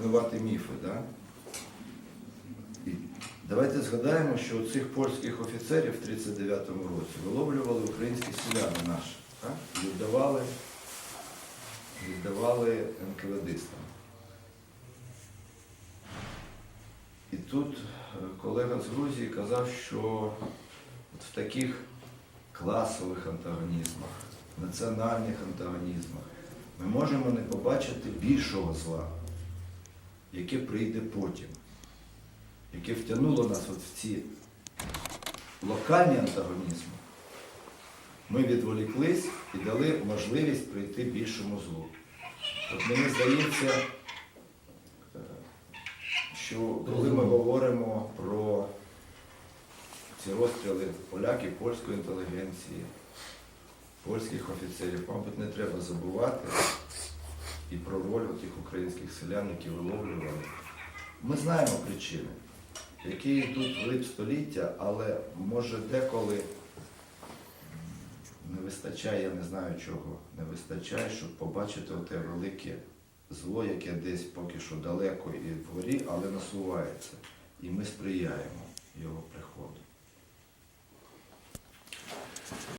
Руйнувати міфи, да? Давайте згадаємо, що цих польських офіцерів в 39-му році виловлювали українські селяни наші, так? віддавали, віддавали НКВДистам. І тут е, колега з Грузії казав, що от в таких класових антагонізмах, національних антагонізмах ми можемо не побачити більшого зла, яке прийде потім, яке втягнуло нас от в ці локальні антагонізми. Ми відволіклись і дали можливість прийти більшому злу. От мені здається, е, що коли ми говоримо про ці розстріли поляків, польської інтелігенції, польських офіцерів, мабуть, не треба забувати і про роль тих українських селян, які виловлювали. Ми знаємо причини, які йдуть в лип століття, але може деколи не вистачає, я не знаю чого, не вистачає, щоб побачити оте велике зло, яке десь поки що далеко і вгорі, але насувається. І ми сприяємо його приходу.